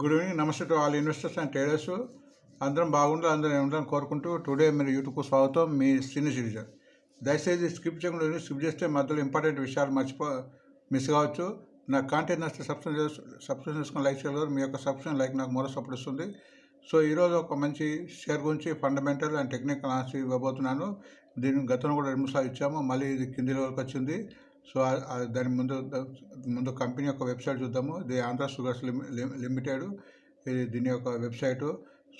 Good evening నమస్తే to all investors and traders అందరం బాగుండాలి అందరం ఉండాలని కోరుకుంటూ టుడే మీరు యూట్యూబ్కు స్వాగతం. మీ సీనియర్ సిటిజన్ దయచేసి స్కిప్ చేయకుండా స్కిప్ చేస్తే మధ్యలో ఇంపార్టెంట్ విషయాలు మర్చిపో మిస్ కావచ్చు. నా కాంటెంట్ నచ్చితే సబ్స్క్రైబ్ చేసు సబ్స్క్రైబ్ చేసుకుని లైక్ చేయగలరు. మీ యొక్క సబ్స్క్రైబ్ లైక్ నాకు మరో సపోర్ట్ ఇస్తుంది. సో ఈరోజు ఒక మంచి షేర్ గురించి ఫండమెంటల్ అండ్ టెక్నికల్ ఆన్సర్ ఇవ్వబోతున్నాను. దీని గతంలో కూడా రెండు సార్లు ఇచ్చాము. మళ్ళీ ఇది కింది లెవెల్కి వచ్చింది. సో దాని ముందు ముందు కంపెనీ యొక్క వెబ్సైట్ చూద్దాము. ఇది ఆంధ్ర షుగర్స్ లిమిటెడ్. ఇది దీని యొక్క వెబ్సైటు.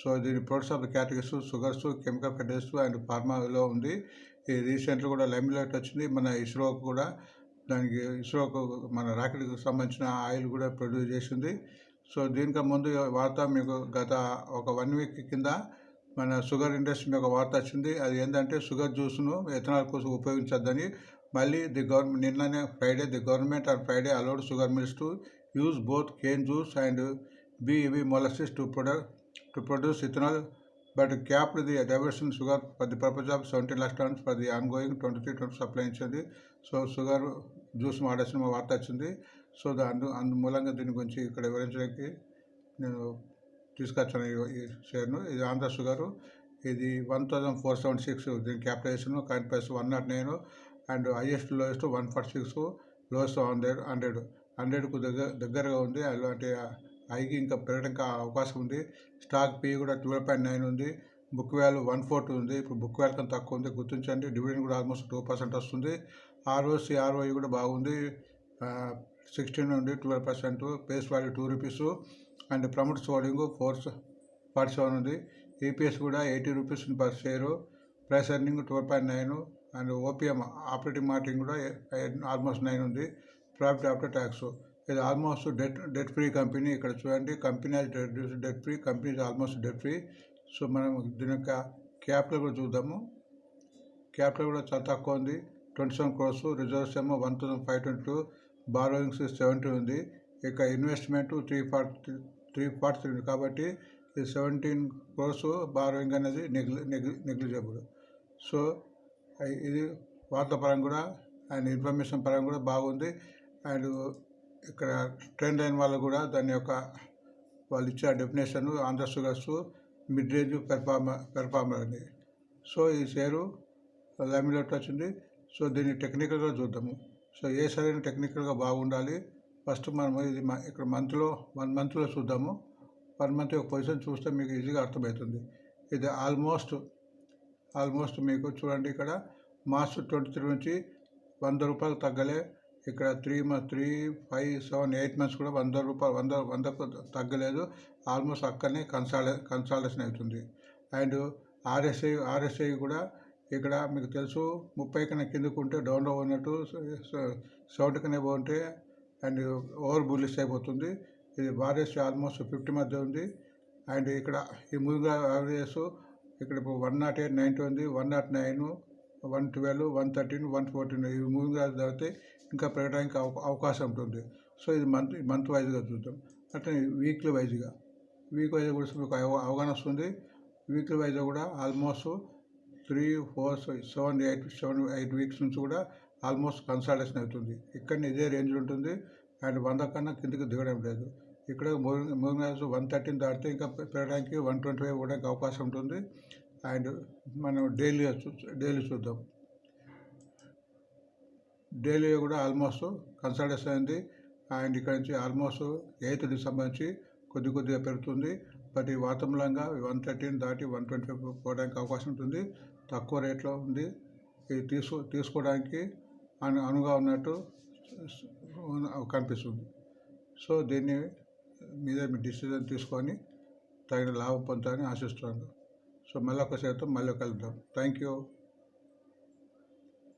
సో దీని products of the sugars chemical feeders and ఫార్మాలో ఉంది. ఈ రీసెంట్గా కూడా లైమ్ లైట్ వచ్చింది. మన ఇస్రోకు కూడా దానికి ఇస్రోకు మన రాకెట్కి సంబంధించిన ఆయిల్ కూడా ప్రొడ్యూస్ చేసింది. సో దీనికి ముందు వార్త మీకు గత ఒక వన్ వీక్ కింద మన షుగర్ ఇండస్ట్రీ మీద ఒక వార్త వచ్చింది. అది ఏంటంటే షుగర్ జ్యూస్ను ఎథనాల్ కోసం ఉపయోగించొద్దని మళ్ళీ ది గవర్నమెంట్ నిన్ననే Friday the government on Friday allowed sugar mills to use both cane juice and B heavy molasses to product to produce ethanol but cap the diversion sugar for the purpose of seventy lakhs tons for the ongoing twenty three twenty supply ఇచ్చింది. So sugar juice వాడాల్సిన వార్త వచ్చింది. So దా- అందు అందు మూలంగా దీని గురించి ఇక్కడ వివరించడానికి నేను తీసుకొచ్చాను ఈ- షేర్ను. ఇది ఆంధ్ర షుగరు ఇది one thousand four seventy six దీని capitalization current price one naught nine. And highest lowest one forty six lowest hundred hundred. హండ్రెడ్కు దగ్గర దగ్గరగా ఉంది. అలాంటి హైకి ఇంకా పెరగడానికి అవకాశం ఉంది. స్టాక్ పీ కూడా ట్వెల్వ్ పాయింట్ నైన్ ఉంది. బుక్ వాల్యూ వన్ ఫోర్టీ ఉంది. ఇప్పుడు బుక్ వాల్యూ కన్నా తక్కువ ఉంది. గుర్తించండి డివిడెండ్ కూడా ఆల్మోస్ట్ టూ పర్సెంట్ వస్తుంది. ఆర్ఓసి ఆర్ఓఈ కూడా బాగుంది. సిక్స్టీన్ నుండి twelve percent face value two rupees. And promoters holding four forty seven ఉంది. ఈపీఎస్ కూడా eighty rupees per share. Price earning twelve point nine. And OPM operating margin కూడా almost nine ఉంది. Profit after tax. ఇది almost debt debt free company ఇక్కడ చూడండి. Company debt free company almost debt free. So మనం దీని యొక్క capital కూడా చూద్దాము. క్యాపిటల్ కూడా చాలా తక్కువ ఉంది. Twenty seven crores. రిజర్వ్స్ ఏమో one thousand five twenty two. Borrowings seventy ఉంది. ఇక investment three forty three forty three ఉంది కాబట్టి ఇది సెవెంటీన్ క్రోర్స్ బారోయింగ్ అనేది నెగ్లి నెగ్లి నెగ్లిజబుల్. సో ఇది వార్తాపరంగా కూడా అండ్ ఇన్ఫర్మేషన్ పరంగా కూడా బాగుంది. అండ్ ఇక్కడ ట్రెండ్ అయిన వాళ్ళు కూడా దాని యొక్క వాళ్ళు ఇచ్చే definition Andhra sugars mid range performer performer అని సో ఈ షేరు లామినేట్ వచ్చింది సో దీన్ని టెక్నికల్గా చూద్దాము. సో ఏ సరైన టెక్నికల్గా బాగుండాలి. ఫస్ట్ మనం ఇది ఇక్కడ మంత్లో వన్ మంత్లో చూద్దాము. వన్ మంత్ యొక్క పొజిషన్ చూస్తే మీకు ఈజీగా అర్థమవుతుంది. ఇది ఆల్మోస్ట్ ఆల్మోస్ట్ మీకు చూడండి ఇక్కడ మార్చ్ ట్వంటీ త్రీ నుంచి వంద రూపాయలు తగ్గలే. ఇక్కడ three month three five seven eight months కూడా వంద రూపాయలు వంద వందకు తగ్గలేదు. ఆల్మోస్ట్ అక్కడనే కన్సాల్ కన్సాల్టేషన్ అవుతుంది. అండ్ ఆర్ఎస్ఐ ఆర్ఎస్ఐ కూడా ఇక్కడ మీకు తెలుసు ముప్పై కన్నా కిందకు ఉంటే డౌన్లో ఉన్నట్టు సెవెంటీ కన్నా బాగుంటే అండ్ ఓవర్ బుల్లిష్ అయిపోతుంది. ఇది ఆర్ఎస్ఐ ఆల్మోస్ట్ ఫిఫ్టీ మధ్య ఉంది. అండ్ ఇక్కడ ఈ ముందుగా యావరేజ్ ఇక్కడ ఇప్పుడు వన్ నాట్ ఎయిట్ నైంటీ ఉంది one nought nine one twelve one thirteen one fourteen ఇవి మూవింగ్ చదివితే ఇంకా పెరగడానికి అవకాశం ఉంటుంది. సో ఇది మంత్ మంత్ వైజ్గా చూద్దాం. అట్లే వీక్లీ వైజ్గా వీక్ వైజ్ కూడా మీకు అవ- అవగాహన వస్తుంది. వీక్లీ వైజ్ కూడా almost three four seven eight seven eight weeks నుంచి కూడా ఆల్మోస్ట్ కన్సల్టేషన్ అవుతుంది. ఇక్కడ ఇదే రేంజ్ ఉంటుంది. అండ్ వంద కన్నా కిందకి దిగడం లేదు. ఇక్కడ మూవింగ్ వన్ థర్టీన్ దాటితే ఇంకా పెరగడానికి వన్ ట్వంటీ ఫైవ్ ఇవ్వడానికి అవకాశం ఉంటుంది. అండ్ మనం డైలీ డైలీ చూద్దాం. డైలీ కూడా ఆల్మోస్ట్ కన్సల్టేషన్ అయింది. అండ్ ఇక్కడ నుంచి ఆల్మోస్ట్ ఎయిత్ డిసెంబర్ నుంచి కొద్ది కొద్దిగా పెరుగుతుంది. బట్ ఈ వాతావరణంగా వన్ థర్టీన్ దాటి వన్ ట్వంటీ ఫైవ్ పోవడానికి అవకాశం ఉంటుంది. తక్కువ రేట్లో ఉంది. ఇది తీసుకో తీసుకోవడానికి అను అనుగా ఉన్నట్టు కనిపిస్తుంది. సో దీన్ని మీద మీ డిసిజన్ తీసుకొని తగిన లాభం పొందుతారని ఆశిస్తున్నాను. సో మళ్ళీ ఒక శాతం మళ్ళీ కలుద్దాం. Thank you.